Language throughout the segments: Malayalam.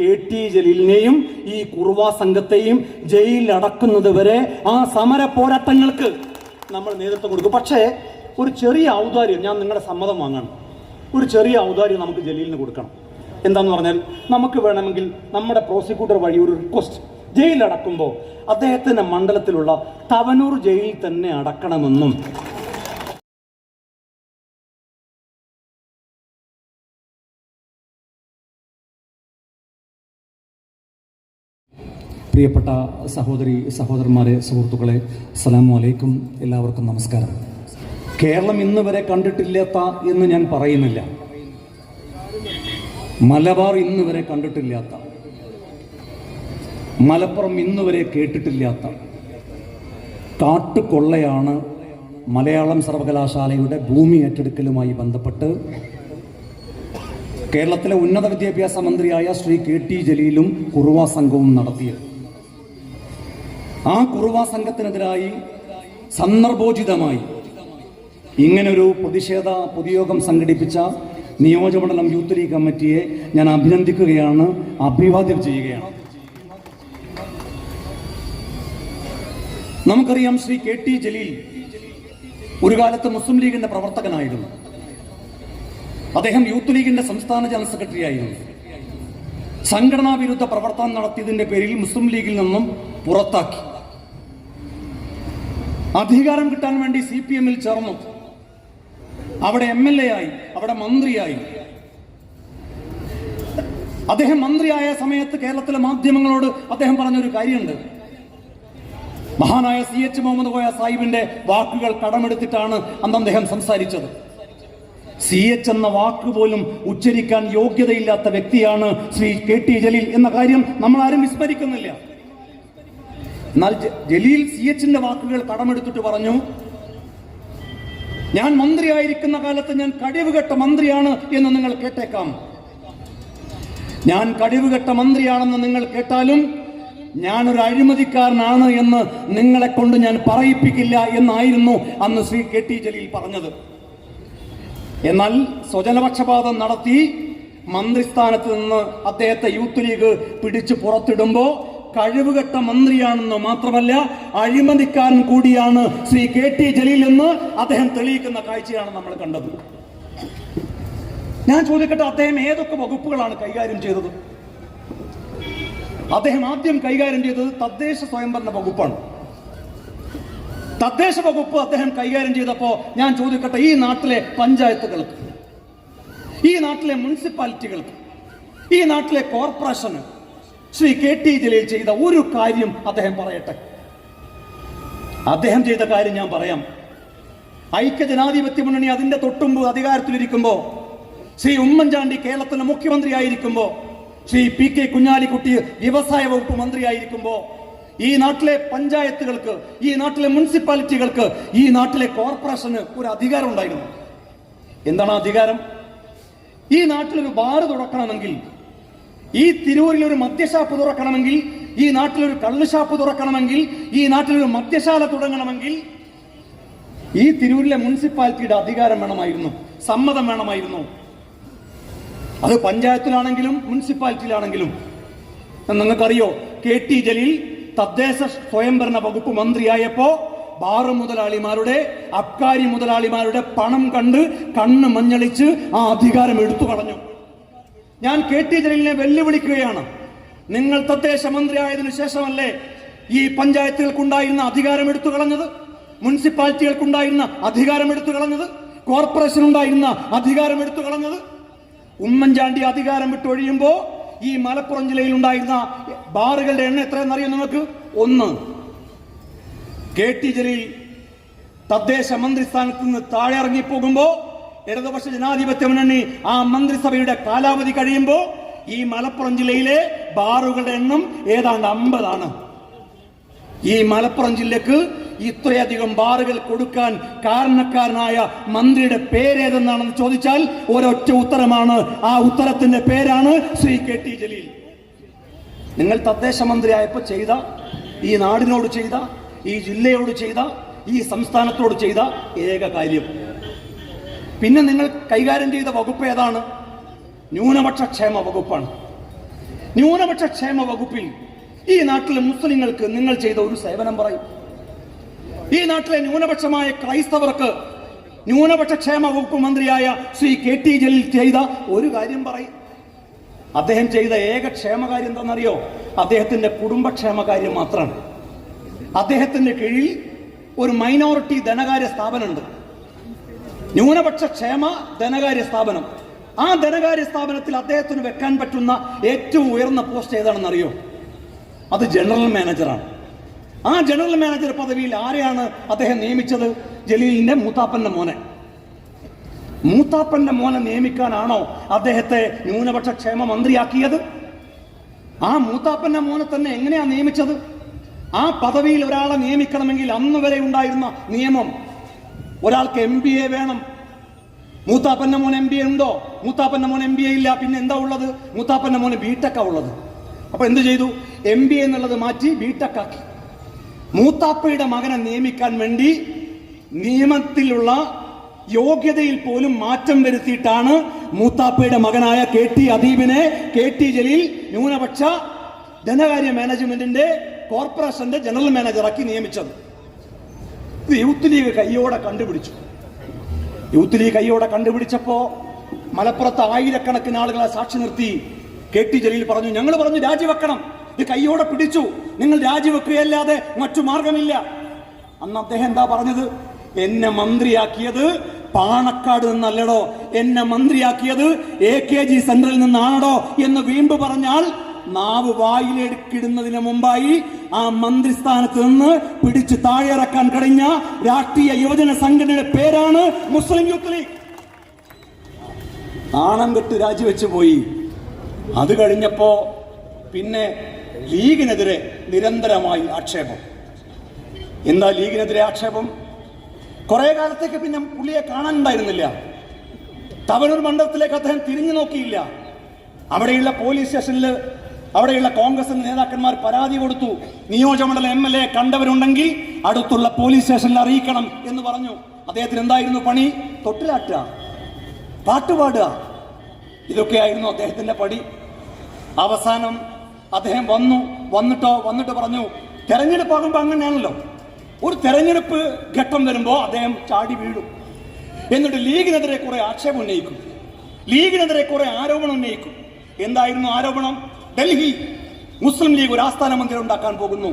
കെ ടി ജലീലിനെയും ഈ കുറുവാ സംഘത്തെയും ജയിലിൽ അടക്കുന്നത് വരെ ആ സമര പോരാട്ടങ്ങൾക്ക് നമ്മൾ നേതൃത്വം കൊടുക്കും. പക്ഷേ ഒരു ചെറിയ ഔദാര്യം ഞാൻ നിങ്ങളുടെ സമ്മതം വാങ്ങണം. ഒരു ചെറിയ ഔദാര്യം നമുക്ക് ജലീലിന് കൊടുക്കണം. എന്താന്ന് പറഞ്ഞാൽ നമുക്ക് വേണമെങ്കിൽ നമ്മുടെ പ്രോസിക്യൂട്ടർ വഴി ഒരു റിക്വസ്റ്റ് ജയിലടക്കുമ്പോൾ അദ്ദേഹത്തിന്റെ മണ്ഡലത്തിലുള്ള തവനൂർ ജയിലിൽ തന്നെ അടക്കണമെന്നും പ്രിയപ്പെട്ട സഹോദരി സഹോദരന്മാരെ സുഹൃത്തുക്കളെ അസ്സലാമു അലൈക്കും. എല്ലാവർക്കും നമസ്കാരം. കേരളം ഇന്ന് വരെ കണ്ടിട്ടില്ലാത്ത എന്ന് ഞാൻ പറയുന്നില്ല. മലബാർ ഇന്ന് വരെ കണ്ടിട്ടില്ലാത്ത. മലപ്പുറം ഇന്ന് വരെ കേട്ടിട്ടില്ലാത്ത. കാട്ടുകൊള്ളയാണ് മലയാളം സർവകലാശാലയുടെ ഭൂമി ഏറ്റെടുക്കലുമായി ബന്ധപ്പെട്ട് കേരളത്തിലെ ഉന്നത വിദ്യാഭ്യാസ മന്ത്രിയായ ശ്രീ കെ ടി ജലീലും കുറുവ സംഘവും നടത്തിയത്. ആ കുറുവ സംഘത്തിനെതിരായി സന്ദർഭോചിതമായി ഇങ്ങനൊരു പ്രതിഷേധ പൊതുയോഗം സംഘടിപ്പിച്ച നിയോജകമണ്ഡലം യൂത്ത് ലീഗ് കമ്മിറ്റിയെ ഞാൻ അഭിനന്ദിക്കുകയാണ് അഭിവാദ്യം ചെയ്യുകയാണ്. നമുക്കറിയാം ശ്രീ കെ ടി ജലീൽ ഒരു കാലത്ത് മുസ്ലിം ലീഗിന്റെ പ്രവർത്തകനായിരുന്നു. അദ്ദേഹം യൂത്ത് ലീഗിന്റെ സംസ്ഥാന ജനറൽ സെക്രട്ടറി ആയിരുന്നു. സംഘടനാ വിരുദ്ധ പ്രവർത്തനം നടത്തിയതിന്റെ പേരിൽ മുസ്ലിം ലീഗിൽ നിന്നും പുറത്താക്കി. അധികാരം കിട്ടാൻ വേണ്ടി സി പി എമ്മിൽ ചേർന്നു. അവിടെ എം എൽ എ ആയി അവിടെ മന്ത്രിയായി. അദ്ദേഹം മന്ത്രിയായ സമയത്ത് കേരളത്തിലെ മാധ്യമങ്ങളോട് അദ്ദേഹം പറഞ്ഞൊരു കാര്യമുണ്ട്. മഹാനായ സി എച്ച് മുഹമ്മദ് കോയ സാഹിബിന്റെ വാക്കുകൾ കടമെടുത്തിട്ടാണ് അന്ന് അദ്ദേഹം സംസാരിച്ചത്. സി എച്ച് എന്ന വാക്ക് പോലും ഉച്ചരിക്കാൻ യോഗ്യതയില്ലാത്ത വ്യക്തിയാണ് ശ്രീ കെ ടി ജലീൽ എന്ന കാര്യം നമ്മൾ ആരും വിസ്മരിക്കുന്നില്ല. എന്നാൽ ജലീൽ സി എച്ചിന്റെ വാക്കുകൾ കടമെടുത്തിട്ട് പറഞ്ഞു ഞാൻ മന്ത്രിയായിരിക്കുന്ന കാലത്ത് ഞാൻ കഴിവുകെട്ട മന്ത്രിയാണ് എന്ന് നിങ്ങൾ കേട്ടേക്കാം. ഞാൻ കഴിവുകെട്ട മന്ത്രിയാണെന്ന് നിങ്ങൾ കേട്ടാലും ഞാൻ ഒരു അഴിമതിക്കാരനാണ് എന്ന് നിങ്ങളെ കൊണ്ട് ഞാൻ പറയിപ്പിക്കില്ല എന്നായിരുന്നു അന്ന് ശ്രീ കെ ടി ജലീൽ പറഞ്ഞത്. എന്നാൽ സ്വജനപക്ഷപാതം നടത്തി മന്ത്രിസ്ഥാനത്ത് നിന്ന് അദ്ദേഹത്തെ യൂത്ത് ലീഗ് പിടിച്ചു പുറത്തിടുമ്പോ കഴിവുകെട്ട മന്ത്രിയാണെന്ന് മാത്രമല്ല അഴിമതിക്കാരൻ കൂടിയാണ് ശ്രീ കെ ടി ജലീൽ എന്ന് അദ്ദേഹം തെളിയിക്കുന്ന കാഴ്ചയാണ് നമ്മൾ കണ്ടത്. ഞാൻ ചോദിക്കട്ടെ അദ്ദേഹം ഏതൊക്കെ വകുപ്പുകളാണ് കൈകാര്യം ചെയ്തത്? അദ്ദേഹം ആദ്യം കൈകാര്യം ചെയ്തത് തദ്ദേശ സ്വയംഭരണ വകുപ്പാണ്. തദ്ദേശ വകുപ്പ് അദ്ദേഹം കൈകാര്യം ചെയ്തപ്പോൾ ഞാൻ ചോദിക്കട്ടെ ഈ നാട്ടിലെ പഞ്ചായത്തുകൾക്ക് ഈ നാട്ടിലെ മുനിസിപ്പാലിറ്റികൾക്ക് ഈ നാട്ടിലെ കോർപ്പറേഷന് ശ്രീ കെ ടി ജലീൽ ചെയ്ത ഒരു കാര്യം അദ്ദേഹം പറയട്ടെ. അദ്ദേഹം ചെയ്ത കാര്യം ഞാൻ പറയാം. ഐക്യ ജനാധിപത്യ മുന്നണി അതിന്റെ തൊട്ടുമ്പ് അധികാരത്തിലിരിക്കുമ്പോ ശ്രീ ഉമ്മൻചാണ്ടി കേരളത്തിലെ മുഖ്യമന്ത്രിയായിരിക്കുമ്പോ ശ്രീ പി കെ കുഞ്ഞാലിക്കുട്ടി വ്യവസായ വകുപ്പ് മന്ത്രിയായിരിക്കുമ്പോ ഈ നാട്ടിലെ പഞ്ചായത്തുകൾക്ക് ഈ നാട്ടിലെ മുനിസിപ്പാലിറ്റികൾക്ക് ഈ നാട്ടിലെ കോർപ്പറേഷന് ഒരു അധികാരം ഉണ്ടായിരുന്നു. എന്താണ് അധികാരം? ഈ നാട്ടിലൊരു ബാറ് തുറക്കണമെങ്കിൽ ഈ തിരൂരിൽ ഒരു മദ്യഷാപ്പ് തുറക്കണമെങ്കിൽ ഈ നാട്ടിലൊരു കള്ളുഷാപ്പ് തുറക്കണമെങ്കിൽ ഈ നാട്ടിലൊരു മദ്യശാല തുടങ്ങണമെങ്കിൽ ഈ തിരൂരിലെ മുനിസിപ്പാലിറ്റിയുടെ അധികാരം വേണമായിരുന്നു സമ്മതം വേണമായിരുന്നു. അത് പഞ്ചായത്തിലാണെങ്കിലും മുനിസിപ്പാലിറ്റിയിലാണെങ്കിലും. നിങ്ങൾക്കറിയോ കെ ടി ജലീൽ തദ്ദേശ സ്വയംഭരണ വകുപ്പ് മന്ത്രിയായപ്പോ ബാറ് മുതലാളിമാരുടെ അബ്കാരി മുതലാളിമാരുടെ പണം കണ്ട് കണ്ണ് മഞ്ഞളിച്ച് ആ അധികാരം എടുത്തു കളഞ്ഞു. ഞാൻ കെ ടി ജലീലിനെ വെല്ലുവിളിക്കുകയാണ്. നിങ്ങൾ തദ്ദേശ മന്ത്രിയായതിനു ശേഷമല്ലേ ഈ പഞ്ചായത്തുകൾക്കുണ്ടായിരുന്ന അധികാരം എടുത്തു കളഞ്ഞത്? മുനിസിപ്പാലിറ്റികൾക്കുണ്ടായിരുന്ന അധികാരം എടുത്തു കളഞ്ഞത്? കോർപ്പറേഷൻ ഉണ്ടായിരുന്ന അധികാരം എടുത്തു കളഞ്ഞത്? ഉമ്മൻചാണ്ടി അധികാരം വിട്ടൊഴിയുമ്പോ ഈ മലപ്പുറം ജില്ലയിൽ ഉണ്ടായിരുന്ന ബാറുകളുടെ എണ്ണം അറിയാം നിങ്ങൾക്ക്? ഒന്ന്. കെ ടി ജലീൽ തദ്ദേശ മന്ത്രി സ്ഥാനത്ത് നിന്ന് താഴെ ഇറങ്ങി പോകുമ്പോ ഇടതുപക്ഷ ജനാധിപത്യ മുന്നണി ആ മന്ത്രിസഭയുടെ കാലാവധി കഴിയുമ്പോൾ ഈ മലപ്പുറം ജില്ലയിലെ ബാറുകളുടെ എണ്ണം ഏതാണ്ട് അമ്പതാണ്. ഈ മലപ്പുറം ജില്ലക്ക് ഇത്രയധികം ബാറുകൾ കൊടുക്കാൻ കാരണക്കാരനായ മന്ത്രിയുടെ പേരേതെന്നാണെന്ന് ചോദിച്ചാൽ ഒരൊറ്റ ഉത്തരമാണ്. ആ ഉത്തരത്തിന്റെ പേരാണ് ശ്രീ കെ ടി ജലീൽ. നിങ്ങൾ തദ്ദേശ മന്ത്രിയായപ്പോൾ ചെയ്ത ഈ നാടിനോട് ചെയ്ത ഈ ജില്ലയോട് ചെയ്ത ഈ സംസ്ഥാനത്തോട് ചെയ്ത ഏക കാര്യം. പിന്നെ നിങ്ങൾ കൈകാര്യം ചെയ്ത വകുപ്പ് ഏതാണ്? ന്യൂനപക്ഷ ക്ഷേമ വകുപ്പാണ്. ന്യൂനപക്ഷ ക്ഷേമ വകുപ്പിൽ ഈ നാട്ടിലെ മുസ്ലിങ്ങൾക്ക് നിങ്ങൾ ചെയ്ത ഒരു സേവനം പറയും. ഈ നാട്ടിലെ ന്യൂനപക്ഷമായ ക്രൈസ്തവർക്ക് ന്യൂനപക്ഷ ക്ഷേമ വകുപ്പ് മന്ത്രിയായ ശ്രീ കെ ടി ജലീൽ ചെയ്ത ഒരു കാര്യം പറയും. അദ്ദേഹം ചെയ്ത ഏക ക്ഷേമകാര്യം എന്താണെന്നറിയോ? അദ്ദേഹത്തിന്റെ കുടുംബക്ഷേമ കാര്യം മാത്രമാണ്. അദ്ദേഹത്തിന്റെ കീഴിൽ ഒരു മൈനോറിറ്റി ധനകാര്യ സ്ഥാപനമുണ്ട്. ന്യൂനപക്ഷ ക്ഷേമ ധനകാര്യ സ്ഥാപനം. ആ ധനകാര്യ സ്ഥാപനത്തിൽ അദ്ദേഹത്തിന് വെക്കാൻ പറ്റുന്ന ഏറ്റവും ഉയർന്ന പോസ്റ്റ് ഏതാണെന്ന് അറിയോ? അത് ജനറൽ മാനേജറാണ്. ആ ജനറൽ മാനേജർ പദവിയിൽ ആരെയാണ് അദ്ദേഹം നിയമിച്ചത്? ജലീലിന്റെ മൂത്താപ്പന്റെ മോനെ. മൂത്താപ്പന്റെ മോനെ നിയമിക്കാനാണോ അദ്ദേഹത്തെ ന്യൂനപക്ഷ ക്ഷേമ മന്ത്രിയാക്കിയത്? ആ മൂത്താപ്പന്റെ മോനെ തന്നെ എങ്ങനെയാ നിയമിച്ചത്? ആ പദവിയിൽ ഒരാളെ നിയമിക്കണമെങ്കിൽ അന്ന് വരെ ഉണ്ടായിരുന്ന നിയമം ഒരാൾക്ക് എം ബി എ വേണം. മൂത്താപ്പന്റെ മോൻ എം ബി എ ഉണ്ടോ? മൂത്താപ്പന്റെ മോൻ എം ബി എ ഇല്ല. പിന്നെ എന്താ ഉള്ളത്? മൂത്താപ്പന്റെ മോന് ബിടെക്കാ ഉള്ളത്. അപ്പൊ എന്ത് ചെയ്തു? എം ബി എ എന്നുള്ളത് മാറ്റി ബിടെക് ആക്കി. മൂത്താപ്പയുടെ മകനെ നിയമിക്കാൻ വേണ്ടി നിയമത്തിലുള്ള യോഗ്യതയിൽ പോലും മാറ്റം വരുത്തിയിട്ടാണ് മൂത്താപ്പയുടെ മകനായ കെ ടി അദീബിനെ കെ ടി ജലീൽ ന്യൂനപക്ഷ ധനകാര്യ മാനേജ്മെന്റിന്റെ കോർപ്പറേഷന്റെ ജനറൽ മാനേജറാക്കി നിയമിച്ചത്. ഇത് യൂത്ത് ലീഗ് കയ്യോടെ കണ്ടുപിടിച്ചു. യൂത്ത് ലീഗ് കയ്യോടെ കണ്ടുപിടിച്ചപ്പോ മലപ്പുറത്ത് ആയിരക്കണക്കിന് ആളുകളെ സാക്ഷി നിർത്തി കെ ടി ജലീൽ പറഞ്ഞു ഞങ്ങൾ പറഞ്ഞു രാജിവെക്കണം. ഇത് കയ്യോടെ പിടിച്ചു. നിങ്ങൾ രാജിവെക്കുകയല്ലാതെ മറ്റു മാർഗമില്ല. അന്ന് അദ്ദേഹം എന്താ പറഞ്ഞത്? എന്നെ മന്ത്രിയാക്കിയത് പാണക്കാട് നിന്നല്ലടോ. എന്നെ മന്ത്രിയാക്കിയത് എ കെ ജി സെന്ററിൽ നിന്നാണോ എന്ന് വീമ്പ് പറഞ്ഞാൽ നാവ് വായിലെടുക്കിടുന്നതിന് മുമ്പായി ആ മന്ത്രിസ്ഥാനത്ത് നിന്ന് പിടിച്ച് താഴെയിറക്കാൻ കഴിഞ്ഞ രാഷ്ട്രീയ യുവജന സംഘടനയുടെ പേരാണ് മുസ്ലിം യൂത്ത് ലീഗ്. നാണം കെട്ട് രാജിവെച്ചു പോയി. അത് കഴിഞ്ഞപ്പോ പിന്നെ ലീഗിനെതിരെ നിരന്തരമായി ആക്ഷേപം. എന്താ ലീഗിനെതിരെ ആക്ഷേപം? കുറെ കാലത്തേക്ക് പിന്നെ പുള്ളിയെ കാണാനുണ്ടായിരുന്നില്ല. തവനൂർ മണ്ഡലത്തിലേക്ക് അദ്ദേഹം തിരിഞ്ഞു നോക്കിയില്ല. അവിടെയുള്ള പോലീസ് സ്റ്റേഷനിൽ അവിടെയുള്ള കോൺഗ്രസ് നേതാക്കന്മാർ പരാതി കൊടുത്തു. നിയോജകമണ്ഡലം എം എൽ എ കണ്ടവരുണ്ടെങ്കിൽ അടുത്തുള്ള പോലീസ് സ്റ്റേഷനിൽ അറിയിക്കണം എന്ന് പറഞ്ഞു. അദ്ദേഹത്തിന് എന്തായിരുന്നു പണി? തൊട്ടിലാറ്റ പാട്ടുപാടുക. ഇതൊക്കെയായിരുന്നു അദ്ദേഹത്തിന്റെ പടി. അവസാനം അദ്ദേഹം വന്നു. വന്നിട്ടോ വന്നിട്ട് പറഞ്ഞു തെരഞ്ഞെടുപ്പ് ആകുമ്പോൾ അങ്ങനെയാണല്ലോ. ഒരു തെരഞ്ഞെടുപ്പ് ഘട്ടം വരുമ്പോൾ അദ്ദേഹം ചാടി വീഴും. എന്നിട്ട് ലീഗിനെതിരെ കുറെ ആക്ഷേപം ഉന്നയിക്കും. ലീഗിനെതിരെ കുറെ ആരോപണം ഉന്നയിക്കും. എന്തായിരുന്നു ആരോപണം? ഡൽഹി മുസ്ലിം ലീഗ് ഒരു ആസ്ഥാന മന്ദിരം ഉണ്ടാക്കാൻ പോകുന്നു.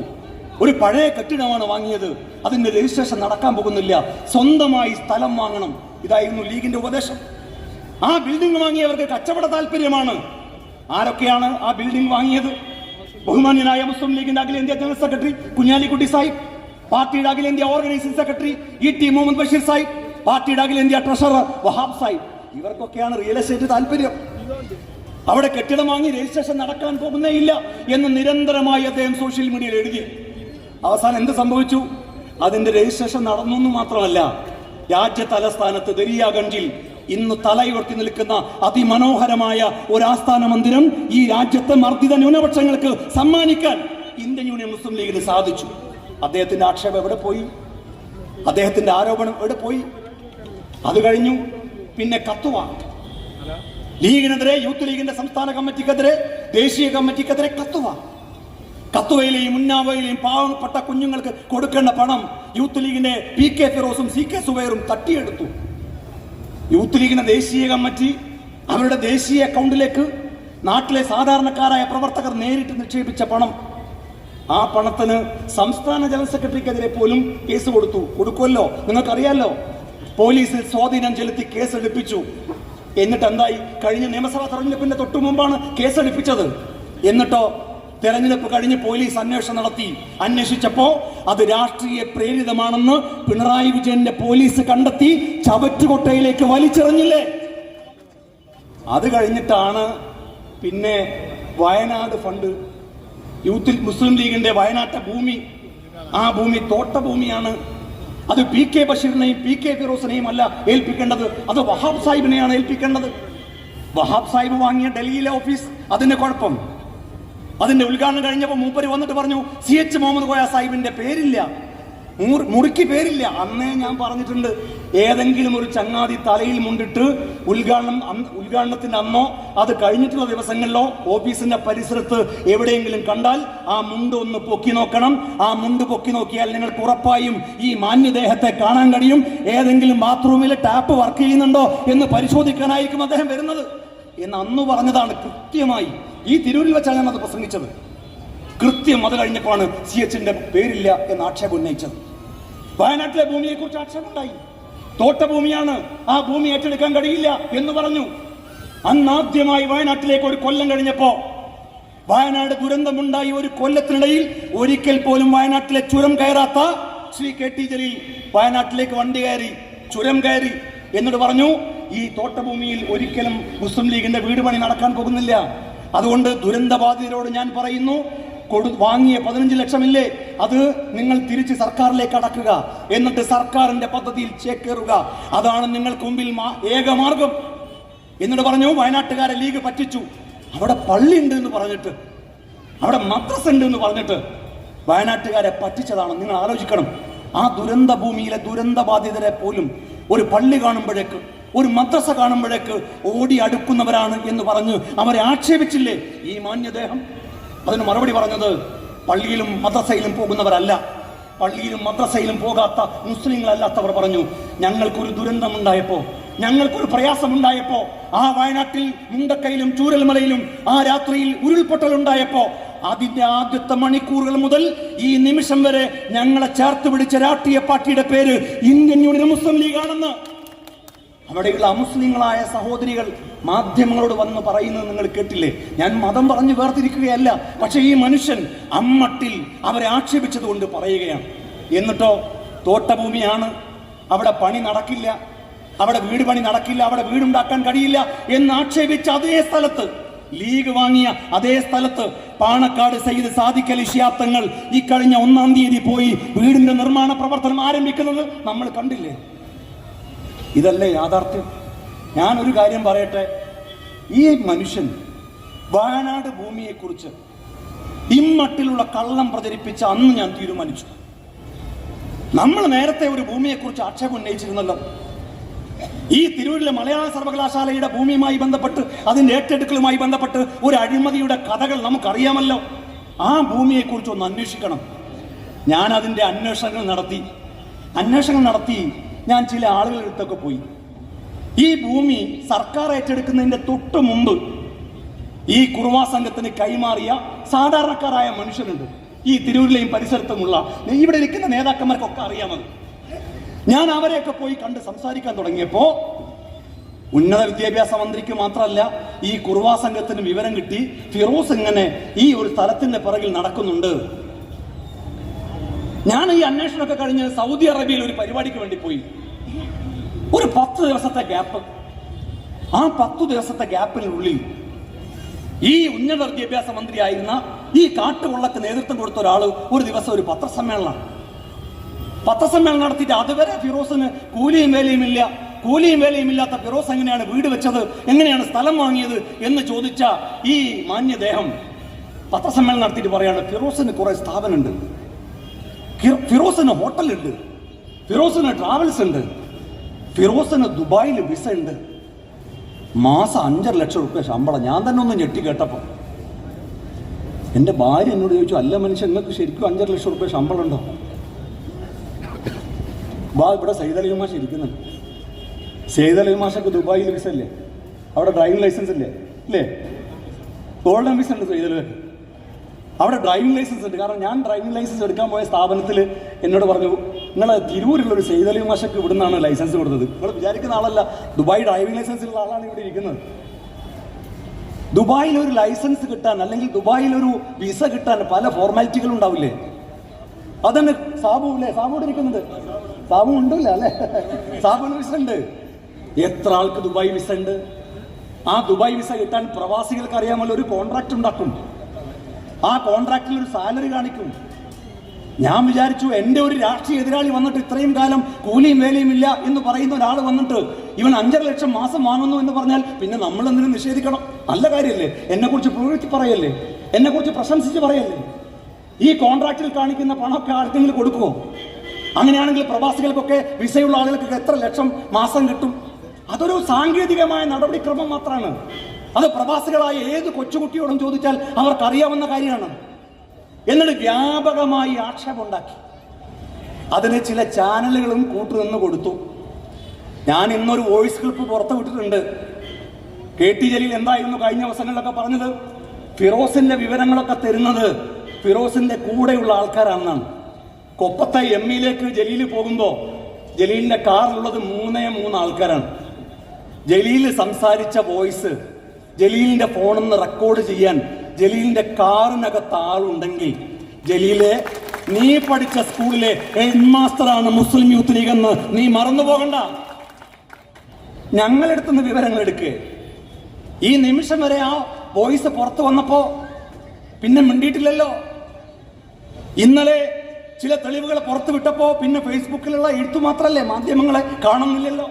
ഒരു പഴയ കെട്ടിടമാണ് വാങ്ങിയത്. അതിന്റെ രജിസ്ട്രേഷൻ നടക്കാൻ പോകുന്നില്ല. സ്വന്തമായി സ്ഥലം വാങ്ങണം. ഇതായിരുന്നു ലീഗിന്റെ ഉപദേശം. ആ ബിൽഡിംഗ് വാങ്ങിയവർക്ക് കച്ചവട താല്പര്യമാണ് ആരൊക്കെയാണ് ആ ബിൽഡിംഗ് വാങ്ങിയത്? ബഹുമാന്യനായ മുസ്ലിം ലീഗിന്റെ അഖിലേന്ത്യാ ജനറൽ സെക്രട്ടറി കുഞ്ഞാലിക്കുട്ടി സാഹിബ് പാർട്ടിയുടെ അഖിലേന്ത്യാ organising secretary E T Muhammad Basheer Sahib പാർട്ടിയുടെ അഖിലേന്ത്യാ ട്രഷറർ വഹാബ് സാഹിബ്. ഇവർക്കൊക്കെയാണ് റിയൽ എസ്റ്റേറ്റ് താല്പര്യം അവിടെ കെട്ടിടം വാങ്ങി രജിസ്ട്രേഷൻ നടക്കാൻ പോകുന്നേ ഇല്ല എന്ന് നിരന്തരമായി അദ്ദേഹം സോഷ്യൽ മീഡിയയിൽ എഴുതി. അവസാനം എന്ത് സംഭവിച്ചു? അതിന്റെ രജിസ്ട്രേഷൻ നടന്നു എന്ന് മാത്രമല്ല രാജ്യ തലസ്ഥാനത്ത് ദരിയാഗഞ്ചിൽ ഇന്ന് തലയുയർത്തി നിൽക്കുന്ന അതിമനോഹരമായ ഒരു ആസ്ഥാന മന്ദിരം ഈ രാജ്യത്തെ മർദ്ദിത ന്യൂനപക്ഷങ്ങൾക്ക് സമ്മാനിക്കാൻ ഇന്ത്യൻ യൂണിയൻ മുസ്ലിം ലീഗിന് സാധിച്ചു. അദ്ദേഹത്തിന്റെ ആക്ഷേപം എവിടെ പോയി? അദ്ദേഹത്തിന്റെ ആരോപണം എവിടെ പോയി? അത് കഴിഞ്ഞു. പിന്നെ കത്തുവ. ലീഗിനെതിരെ യൂത്ത് ലീഗിന്റെ സംസ്ഥാന കമ്മിറ്റിക്കെതിരെ ദേശീയ കമ്മിറ്റിക്കെതിരെ കത്തുവ കത്തുവയിലെയും ഉന്നാവയിലെയും പാവപ്പെട്ട കുഞ്ഞുങ്ങൾക്ക് കൊടുക്കേണ്ട പണം യൂത്ത് ലീഗിന്റെ പി കെ ഫിറോസും സി കെ സുബൈറും തട്ടിയെടുത്തു. യൂത്ത് ലീഗിന്റെ ദേശീയ കമ്മിറ്റി അവരുടെ ദേശീയ അക്കൗണ്ടിലേക്ക് നാട്ടിലെ സാധാരണക്കാരായ പ്രവർത്തകർ നേരിട്ട് നിക്ഷേപിച്ച പണം. ആ പണത്തിന് സംസ്ഥാന ജനറൽ സെക്രട്ടറിക്കെതിരെ പോലും കേസ് കൊടുത്തു. കൊടുക്കുമല്ലോ? നിങ്ങൾക്കറിയാലോ? പോലീസിൽ സ്വാധീനം ചെലുത്തി കേസ് എടുപ്പിച്ചു എന്നിട്ട് എന്തായി കഴിഞ്ഞ നിയമസഭാ തെരഞ്ഞെടുപ്പിന്റെ തൊട്ടു മുമ്പാണ് കേസെടുപ്പിച്ചത്. എന്നിട്ടോ തെരഞ്ഞെടുപ്പ് കഴിഞ്ഞ് പോലീസ് അന്വേഷണം നടത്തി. അന്വേഷിച്ചപ്പോ അത് രാഷ്ട്രീയ പ്രേരിതമാണെന്ന് പിണറായി വിജയന്റെ പോലീസ് കണ്ടെത്തി ചവറ്റുകൊട്ടയിലേക്ക് വലിച്ചെറിഞ്ഞില്ലേ? അത് കഴിഞ്ഞിട്ടാണ് പിന്നെ വയനാട് ഫണ്ട് യൂത്ത് മുസ്ലിം ലീഗിന്റെ വയനാട്ടെ ഭൂമി. ആ ഭൂമി തോട്ട ഭൂമിയാണ് അത് പി കെ ബഷീറിനെയും പി കെ ഫിറോസിനെയും അല്ല ഏൽപ്പിക്കേണ്ടത്. അത് വഹാബ് സാഹിബിനെയാണ് ഏൽപ്പിക്കേണ്ടത്. വഹാബ് സാഹിബ് വാങ്ങിയ ഡൽഹിയിലെ ഓഫീസ് അതിന്റെ കുഴപ്പം. അതിന്റെ ഉദ്ഘാടനം കഴിഞ്ഞപ്പോൾ മൂപ്പര് വന്നിട്ട് പറഞ്ഞു സി എച്ച് മുഹമ്മദ് കോയ സാഹിബിന്റെ പേരില്ല. മുറിക്ക് പേരില്ല. അന്നേ ഞാൻ പറഞ്ഞിട്ടുണ്ട് ഏതെങ്കിലും ഒരു ചങ്ങാതി തലയിൽ മുണ്ടിട്ട് ഉദ്ഘാടനം ഉദ്ഘാടനത്തിന്റെ അന്നോ അത് കഴിഞ്ഞിട്ടുള്ള ദിവസങ്ങളിലോ ഓഫീസിന്റെ പരിസരത്ത് എവിടെയെങ്കിലും കണ്ടാൽ ആ മുണ്ട് ഒന്ന് പൊക്കി നോക്കണം. ആ മുണ്ട് പൊക്കി നോക്കിയാൽ നിങ്ങൾക്ക് ഉറപ്പായും ഈ മാന്യദേഹത്തെ കാണാൻ കഴിയും. ഏതെങ്കിലും ബാത്റൂമിൽ ടാപ്പ് വർക്ക് ചെയ്യുന്നുണ്ടോ എന്ന് പരിശോധിക്കാനായിരിക്കും അദ്ദേഹം വരുന്നത്. എന്ന് അന്ന് പറഞ്ഞതാണ് കൃത്യമായി ഈ തിരൂരിൽ വെച്ചാണ് ഞാൻ അത് പ്രസംഗിച്ചത്. കൃത്യം അത് കഴിഞ്ഞപ്പോഴാണ് സി എച്ചിന്റെ പേരില്ല എന്ന് ആക്ഷേപം ഉന്നയിച്ചത്. വയനാട്ടിലെ ഭൂമിയെ കുറിച്ച് ആക്ഷേപമുണ്ടായി. തോട്ടഭൂമിയാണ് ആ ഭൂമി ഏറ്റെടുക്കാൻ കഴിയില്ല എന്ന് പറഞ്ഞു. അന്നാദ്യമായി വയനാട്ടിലേക്ക് ഒരു കൊല്ലം കഴിഞ്ഞപ്പോ വയനാട് ദുരന്തമുണ്ടായി ഒരു കൊല്ലത്തിനിടയിൽ ഒരിക്കൽ പോലും വയനാട്ടിലെ ചുരം കയറാത്ത ശ്രീ കെ ടി ജലീൽ വയനാട്ടിലേക്ക് വണ്ടി കയറി ചുരം കയറി എന്നിട്ട് പറഞ്ഞു ഈ തോട്ടഭൂമിയിൽ ഒരിക്കലും മുസ്ലിം ലീഗിന്റെ വീട് പണി നടക്കാൻ പോകുന്നില്ല. അതുകൊണ്ട് ദുരന്തബാധിതരോട് ഞാൻ പറയുന്നു കൊടു വാങ്ങിയ പതിനഞ്ച് ലക്ഷമില്ലേ? അത് നിങ്ങൾ തിരിച്ച് സർക്കാരിലേക്ക് അടക്കുക. എന്നിട്ട് സർക്കാരിന്റെ പദ്ധതിയിൽ ചേക്കേറുക. അതാണ് നിങ്ങൾക്ക് മുമ്പിൽ ഏക മാർഗം. എന്നിട്ട് പറഞ്ഞു വയനാട്ടുകാരെ ലീഗ് പറ്റിച്ചു. അവിടെ പള്ളി ഉണ്ട് എന്ന് പറഞ്ഞിട്ട്. അവിടെ മദ്രസ ഉണ്ട് എന്ന് പറഞ്ഞിട്ട്. വയനാട്ടുകാരെ പറ്റിച്ചതാണ്. നിങ്ങൾ ആലോചിക്കണം. ആ ദുരന്ത ഭൂമിയിലെ ദുരന്ത ബാധിതരെ പോലും ഒരു പള്ളി കാണുമ്പോഴേക്ക് ഒരു മദ്രസ കാണുമ്പോഴേക്ക് ഓടി അടുക്കുന്നവരാണ് എന്ന് പറഞ്ഞ് അവരെ ആക്ഷേപിച്ചില്ലേ? ഈ മാന്യദേഹം അതിന് മറുപടി പറഞ്ഞത് പള്ളിയിലും മദ്രസയിലും പോകുന്നവരല്ല. പള്ളിയിലും മദ്രസയിലും പോകാത്ത മുസ്ലിങ്ങളല്ലാത്തവർ പറഞ്ഞു ഞങ്ങൾക്കൊരു ദുരന്തമുണ്ടായപ്പോൾ ഞങ്ങൾക്കൊരു പ്രയാസമുണ്ടായപ്പോൾ ആ വയനാട്ടിൽ മുണ്ടക്കയിലും ചൂരൽമലയിലും ആ രാത്രിയിൽ ഉരുൾപൊട്ടലുണ്ടായപ്പോൾ അതിന്റെ ആദ്യത്തെ മണിക്കൂറുകൾ മുതൽ ഈ നിമിഷം വരെ ഞങ്ങളെ ചേർത്ത് പിടിച്ച രാഷ്ട്രീയ പാർട്ടിയുടെ പേര് ഇന്ത്യൻ യൂണിയൻ മുസ്ലിം ലീഗാണെന്ന് അവിടെയുള്ള അമുസ്ലിങ്ങളായ സഹോദരികൾ മാധ്യമങ്ങളോട് വന്ന് പറയുന്നത് നിങ്ങൾ കേട്ടില്ലേ? ഞാൻ മതം പറഞ്ഞു വേർതിരിക്കുകയല്ല പക്ഷേ ഈ മനുഷ്യൻ അമ്മട്ടിൽ അവരെ ആക്ഷേപിച്ചത് കൊണ്ട് പറയുകയാണ്. എന്നിട്ടോ തോട്ടഭൂമിയാണ് അവിടെ പണി നടക്കില്ല അവിടെ വീട് പണി നടക്കില്ല അവിടെ വീടുണ്ടാക്കാൻ കഴിയില്ല എന്ന് ആക്ഷേപിച്ച അതേ സ്ഥലത്ത് ലീഗ് വാങ്ങിയ അതേ സ്ഥലത്ത് പാണക്കാട് സയ്യിദ് സാദിഖ് അലി ഷിയാത്തങ്ങൾ ഈ കഴിഞ്ഞ ഒന്നാം തീയതി പോയി വീടിന്റെ നിർമ്മാണ പ്രവർത്തനം ആരംഭിക്കുന്നത് നമ്മൾ കണ്ടില്ലേ? ഇതല്ലേ യാഥാർത്ഥ്യം? ഞാനൊരു കാര്യം പറയട്ടെ. ഈ മനുഷ്യൻ വയനാട് ഭൂമിയെക്കുറിച്ച് ഇമ്മട്ടിലുള്ള കള്ളം പ്രചരിപ്പിച്ച അന്ന് ഞാൻ തീരുമാനിച്ചു. നമ്മൾ നേരത്തെ ഒരു ഭൂമിയെക്കുറിച്ച് ആക്ഷേപം ഉന്നയിച്ചിരുന്നല്ലോ. ഈ തിരൂരിലെ മലയാള സർവകലാശാലയുടെ ഭൂമിയുമായി ബന്ധപ്പെട്ട് അതിന്റെ ഏറ്റെടുക്കലുമായി ബന്ധപ്പെട്ട് ഒരു അഴിമതിയുടെ കഥകൾ നമുക്കറിയാമല്ലോ. ആ ഭൂമിയെക്കുറിച്ച് ഒന്ന് അന്വേഷിക്കണം. ഞാൻ അതിന്റെ അന്വേഷണങ്ങൾ നടത്തി. അന്വേഷണം നടത്തി. ഞാൻ ചില ആളുകളുടെ അടുത്തൊക്കെ പോയി. ഈ ഭൂമി സർക്കാർ ഏറ്റെടുക്കുന്നതിന്റെ തൊട്ട് മുമ്പ് ഈ കുറുവാ സംഘത്തിന് കൈമാറിയ സാധാരണക്കാരായ മനുഷ്യരുണ്ട്. ഈ തിരൂരിലെയും പരിസരത്തുമുള്ള ഇവിടെ ഇരിക്കുന്ന നേതാക്കന്മാർക്കൊക്കെ അറിയാമത്. ഞാൻ അവരെയൊക്കെ പോയി കണ്ട് സംസാരിക്കാൻ തുടങ്ങിയപ്പോ ഉന്നത വിദ്യാഭ്യാസ മന്ത്രിക്ക് മാത്രമല്ല ഈ കുറുവാ സംഘത്തിന് വിവരം കിട്ടി. ഫിറോസ് ഇങ്ങനെ ഈ ഒരു സ്ഥലത്തിന്റെ പിറകിൽ നടക്കുന്നുണ്ട്. ഞാൻ ഈ അന്വേഷണമൊക്കെ കഴിഞ്ഞ് സൗദി അറേബ്യയിൽ ഒരു പരിപാടിക്ക് വേണ്ടി പോയി. ഒരു പത്ത് ദിവസത്തെ ഗ്യാപ്പ് ആ പത്തു ദിവസത്തെ ഗ്യാപ്പിനുള്ളിൽ ഈ ഉന്നത വിദ്യാഭ്യാസ മന്ത്രിയായിരുന്ന ഈ കാട്ടുകൊള്ളക്ക് നേതൃത്വം കൊടുത്ത ഒരാൾ ഒരു ദിവസം ഒരു പത്രസമ്മേളനം പത്രസമ്മേളനം നടത്തിയിട്ട് അതുവരെ ഫിറോസിന് കൂലിയും വേലയും ഇല്ല. കൂലിയും വേലയും ഇല്ലാത്ത ഫിറോസ് എങ്ങനെയാണ് വീട് വെച്ചത് എങ്ങനെയാണ് സ്ഥലം വാങ്ങിയത് എന്ന് ചോദിച്ച ഈ മാന്യദേഹം പത്രസമ്മേളനം നടത്തിയിട്ട് പറയാണ് ഫിറോസിന് കുറെ സ്ഥാപനമുണ്ട്. ഫിറോസിന് ഹോട്ടലുണ്ട് ഫിറോസിന് ട്രാവൽസ് ഉണ്ട്. ഫിറോസിന് ദുബായിൽ വിസ ഉണ്ട്. മാസം അഞ്ചര ലക്ഷം റുപ്യ ശമ്പളം. ഞാൻ തന്നെ ഒന്ന് ഞെട്ടി കേട്ടപ്പോൾ എന്റെ ഭാര്യ എന്നോട് ചോദിച്ചു അല്ല മനുഷ്യൻ നിങ്ങൾക്ക് ശരിക്കും അഞ്ചര ലക്ഷം റുപ്യ ശമ്പളം ഉണ്ടോ? വാ ഇവിടെ സൈതലി മാഷ ഇരിക്കുന്നുണ്ട്. സൈതലി മാഷക്ക് ദുബായിൽ വിസ അല്ലേ അവിടെ ഡ്രൈവിംഗ് ലൈസൻസ് ഇല്ലേ? ഇല്ലേ? ഗോൾഡൻ വിസ ഉണ്ട് സൈതലൊക്കെ അവിടെ ഡ്രൈവിംഗ് ലൈസൻസ് ഉണ്ട്. കാരണം ഞാൻ ഡ്രൈവിംഗ് ലൈസൻസ് എടുക്കാൻ പോയ സ്ഥാപനത്തിൽ എന്നോട് പറഞ്ഞു നിങ്ങൾ തിരൂരിലുള്ള ഒരു സെയ്തലി മാഷക്ക് ഇവിടെ നിന്നാണ് ലൈസൻസ് കൊടുത്തത്. നിങ്ങൾ വിചാരിക്കുന്ന ആളല്ല. ദുബായ് ഡ്രൈവിംഗ് ലൈസൻസ് ഉള്ള ആളാണ് ഇവിടെ ഇരിക്കുന്നത്. ദുബായിൽ ഒരു ലൈസൻസ് കിട്ടാൻ അല്ലെങ്കിൽ ദുബായിൽ ഒരു വിസ കിട്ടാൻ പല ഫോർമാലിറ്റികളും ഉണ്ടാവില്ലേ? അതന്നെ സാബു അല്ലേ? സാബു ഇവിടെ ഇരിക്കുന്നുണ്ട്? സാബു ഉണ്ടല്ലേ? അല്ലേ? സാബുവിന് വിസ ഉണ്ട്? എത്ര ആൾക്ക് ദുബായ് വിസ ഉണ്ട്? ആ ദുബായ് വിസ കിട്ടാൻ പ്രവാസികൾക്ക് അറിയാമല്ലോ ഒരു കോൺട്രാക്ട് ഉണ്ടാക്കും. ആ കോൺട്രാക്റ്റിൽ ഒരു സാലറി കാണിക്കും. ഞാൻ വിചാരിച്ചു എന്റെ ഒരു രാഷ്ട്രീയ എതിരാളി വന്നിട്ട് ഇത്രയും കാലം കൂലിയും വേലയും ഇല്ല എന്ന് പറയുന്ന ഒരാൾ വന്നിട്ട് ഇവൻ അഞ്ചര ലക്ഷം മാസം വാങ്ങുന്നു എന്ന് പറഞ്ഞാൽ പിന്നെ നമ്മൾ എന്തിനും നിഷേധിക്കണം. നല്ല കാര്യമല്ലേ എന്നെക്കുറിച്ച് പുകഴ്ത്തി പറയല്ലേ? എന്നെക്കുറിച്ച് പ്രശംസിച്ച് പറയല്ലേ? ഈ കോൺട്രാക്റ്റിൽ കാണിക്കുന്ന പണമൊക്കെ ആർക്കെങ്കിലും കൊടുക്കുമോ അങ്ങനെയാണെങ്കിൽ പ്രവാസികൾക്കൊക്കെ വിസയുള്ള ആളുകൾക്കൊക്കെ എത്ര ലക്ഷം മാസം കിട്ടും? അതൊരു സാങ്കേതികമായ നടപടിക്രമം മാത്രമാണ് അത് പ്രവാസികളായ ഏത് കൊച്ചുകുട്ടിയോടും ചോദിച്ചാൽ അവർക്കറിയാവുന്ന കാര്യമാണ്. എന്നിട്ട് വ്യാപകമായി ആക്ഷേപമുണ്ടാക്കി. അതിന് ചില ചാനലുകളും കൂട്ടുനിന്ന് കൊടുത്തു. ഞാൻ ഇന്നൊരു വോയിസ് ക്ലിപ്പ് പുറത്തു വിട്ടിട്ടുണ്ട്. കെ ടി ജലീൽ എന്തായിരുന്നു കഴിഞ്ഞ ദിവസങ്ങളിലൊക്കെ പറഞ്ഞത്? ഫിറോസിന്റെ വിവരങ്ങളൊക്കെ തരുന്നത് ഫിറോസിന്റെ കൂടെയുള്ള ആൾക്കാരാണെന്നാണ്. കൊപ്പത്തെ എം ഇയിലേക്ക് ജലീൽ പോകുമ്പോൾ ജലീലിന്റെ കാറിലുള്ളത് മൂന്നേ മൂന്ന് ആൾക്കാരാണ്. ജലീൽ സംസാരിച്ച വോയിസ് ജലീലിന്റെ ഫോണിൽ നിന്ന് റെക്കോർഡ് ചെയ്യാൻ ജലീലിന്റെ കാറിനകത്ത് ആളുണ്ടെങ്കിൽ ജലീലെ നീ പഠിച്ച സ്കൂളിലെ ഹെഡ് മാസ്റ്ററാണ് മുസ്ലിം യൂത്ത് ലീഗ് എന്ന് നീ മറന്നു പോകണ്ട. ഞങ്ങളെടുത്തുനിന്ന് വിവരങ്ങൾ എടുക്കുക ഈ നിമിഷം വരെ ആ വോയിസ് പുറത്തു വന്നപ്പോ പിന്നെ മിണ്ടിയിട്ടില്ലല്ലോ. ഇന്നലെ ചില തെളിവുകൾ പുറത്തു വിട്ടപ്പോ പിന്നെ ഫേസ്ബുക്കിലുള്ള എഴുത്തു മാത്രല്ലേ മാധ്യമങ്ങളെ കാണുന്നില്ലല്ലോ.